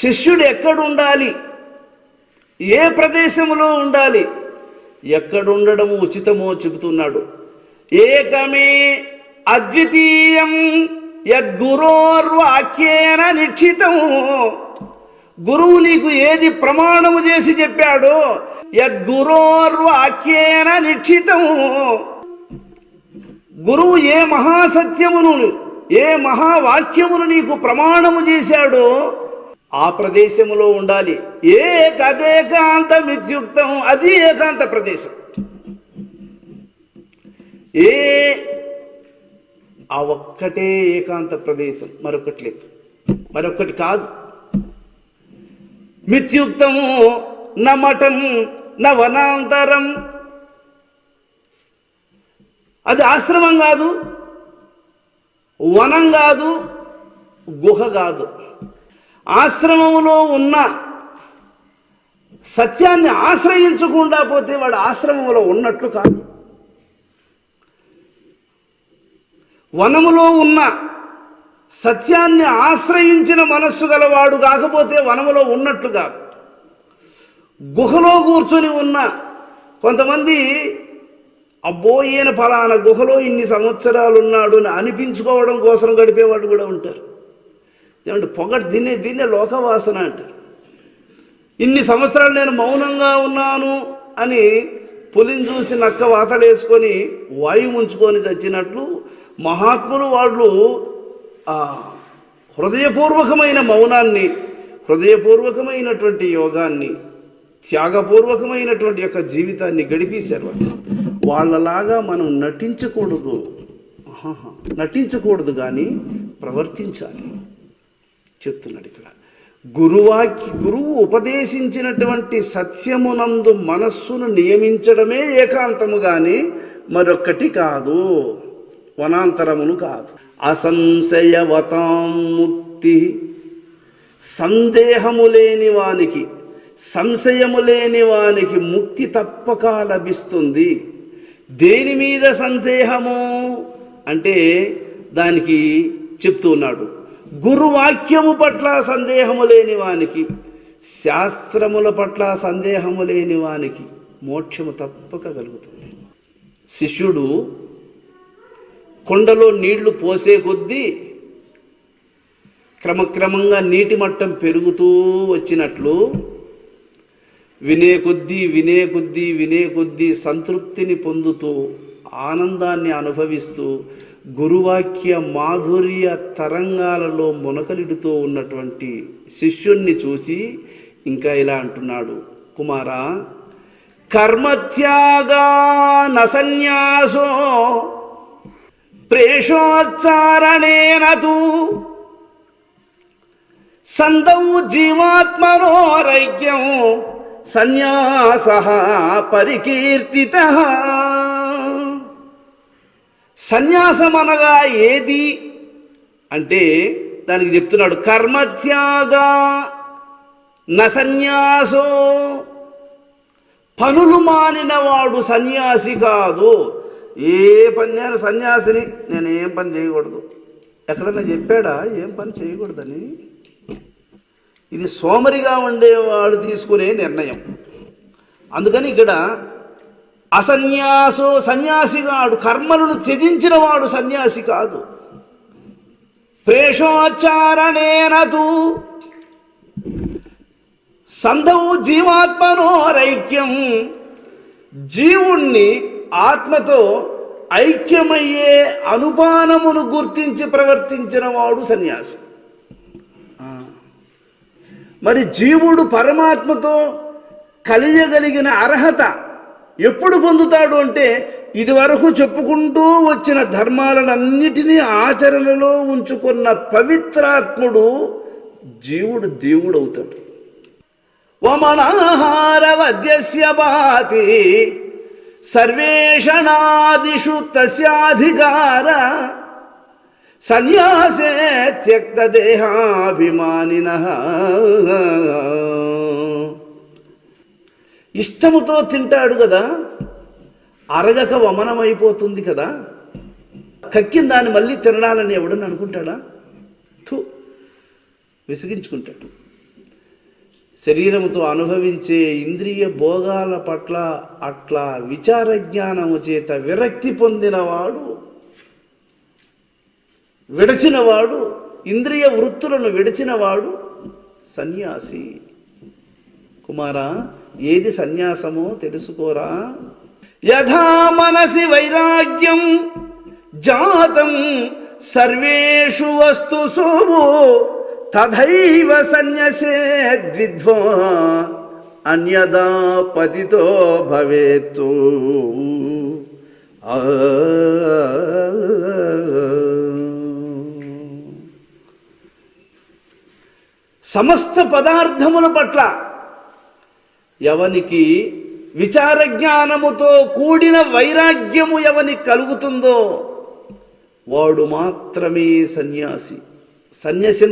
శిష్యుడు ఎక్కడ ఉండాలి ఏ ప్రదేశంలో ఉండాలి? ఎక్కడుండడం ఉచితమో చెబుతున్నాడు. ఏకమే అద్వితీయం యద్గురోర్వాక్యేన నిశ్చితం గురువు నీకు ఏది ప్రమాణము చేసి చెప్పాడో యద్గురోర్వాక్యేన నిశ్చితం గురువు ఏ మహాసత్యమును ఏ మహావాక్యమును నీకు ప్రమాణము చేశాడో ఆ ప్రదేశములో ఉండాలి. ఏ తదేకాంత మిత్యుక్తం అది ఏకాంత ప్రదేశం. ఏ ఆ ఒక్కటే ఏకాంత ప్రదేశం మరొకటి లేదు. మరొకటి కాదు. మిత్యుక్తము నమటం నవనాంతరం అది ఆశ్రమం కాదు వనం కాదు గుహ కాదు. ఆశ్రమంలో ఉన్న సత్యాన్ని ఆశ్రయించకుండా పోతే వాడు ఆశ్రమంలో ఉన్నట్లు కాదు. వనములో ఉన్న సత్యాన్ని ఆశ్రయించిన మనస్సు గలవాడు కాకపోతే వనములో ఉన్నట్లు కాదు. గుహలో కూర్చొని ఉన్న కొంతమంది అబ్బో ఈయన ఫలానా గుహలో ఇన్ని సంవత్సరాలు ఉన్నాడు అని అనిపించుకోవడం కోసం గడిపేవాడు కూడా ఉంటారు. ఏమంటే పొగ దీన్నే దీన్నే లోకవాసన అంటారు ఇన్ని సంవత్సరాలు నేను మౌనంగా ఉన్నాను అని పులిని చూసి నక్క వాతలేసుకొని వాయువు ఉంచుకొని చచ్చినట్లు మహాత్ములు వాళ్ళు హృదయపూర్వకమైన మౌనాన్ని హృదయపూర్వకమైనటువంటి యోగాన్ని త్యాగపూర్వకమైనటువంటి యొక్క జీవితాన్ని గడిపేశారు వాళ్ళు. వాళ్ళలాగా మనం నటించకూడదు. నటించకూడదు కానీ ప్రవర్తించాలి. చెప్తున్నాడు ఇక్కడ. గురువాకి గురువు ఉపదేశించినటువంటి సత్యమునందు మనస్సును నియమించడమే ఏకాంతము కానీ మరొక్కటి కాదు. వనాంతరమును కాదు. అసంశయవతాం ముక్తి సందేహము లేని వానికి సంశయము లేని వానికి ముక్తి తప్పక లభిస్తుంది. దేని మీద సందేహము? అంటే దానికి చెప్తున్నాడు గురువాక్యము పట్ల సందేహము లేని వానికి శాస్త్రముల పట్ల సందేహము లేని వానికి మోక్షము తప్పక కలుగుతుంది. శిష్యుడు కొండలో నీళ్ళు పోసే కొద్దీ క్రమక్రమంగా నీటి మట్టం పెరుగుతూ వచ్చినట్లు వినే కొద్దీ వినే కొద్దీ వినే కొద్దీ సంతృప్తిని పొందుతూ ఆనందాన్ని అనుభవిస్తూ గురువాక్య మాధుర్య తరంగాలలో మునకలిడుతూ ఉన్నటువంటి శిష్యుణ్ణి చూసి ఇంకా ఇలా అంటున్నాడు. కుమారా కర్మత్యాగా నసన్యాసో ప్రేషోచ్చారణేనతు సందౌ జీవాత్మనోరైక్యం సన్యాస పరికీర్తిత సన్యాసం అనగా ఏది? అంటే దానికి చెప్తున్నాడు కర్మత్యాగా న సన్యాసో పనులు మానినవాడు సన్యాసి కాదు. ఏ పని నేను సన్యాసిని నేను ఏం పని చేయకూడదు. ఎక్కడన్నా చెప్పాడా? ఏం పని చేయకూడదని? ఇది సోమరిగా ఉండేవాడు తీసుకునే నిర్ణయం. అందుకని ఇక్కడ అసన్యాసో సన్యాసిగాడు కర్మలను త్యజించిన వాడు సన్యాసి కాదు. ప్రేషోచ్చారణేనతు సంధవు జీవాత్మనోరైక్యం జీవుణ్ణి ఆత్మతో ఐక్యమయ్యే అనుపానమును గుర్తించి ప్రవర్తించిన వాడు సన్యాసి. మరి జీవుడు పరమాత్మతో కలియగలిగిన అర్హత ఎప్పుడు పొందుతాడు అంటే ఇదివరకు చెప్పుకుంటూ వచ్చిన ధర్మాలన్నిటినీ ఆచరణలో ఉంచుకున్న పవిత్రాత్ముడు జీవుడు దేవుడు అవుతాడు వమనహారవద్యస్యపాతి సర్వేషణాదిషు తస్యాధికార సన్యాసే త్యక్తదేహాభిమానిన ఇష్టముతో తింటాడు కదా అరగక వమనమైపోతుంది కదా కక్కిన దాన్ని మళ్ళీ తినడాలని ఎవడని అనుకుంటాడా? థూ విసిగించుకుంటాడు. శరీరముతో అనుభవించే ఇంద్రియ భోగాల పట్ల అట్లా విచార జ్ఞానము చేత విరక్తి పొందినవాడు విడచినవాడు ఇంద్రియ వృత్తులను విడిచినవాడు సన్యాసి. కుమారా ఏది సన్యాసమో తెలుసుకోరా? యథా మనసి వైరాగ్యం జాతం సర్వేషు వస్తుసు తథైవ సన్యసే ద్విధ్వా అన్యదా పతితో భవేత్తు. సమస్త పదార్థముల పట్ల ఎవనికి విచార జ్ఞానముతో కూడిన వైరాగ్యము ఎవనికి కలుగుతుందో వాడు మాత్రమే సన్యాసి సన్యసి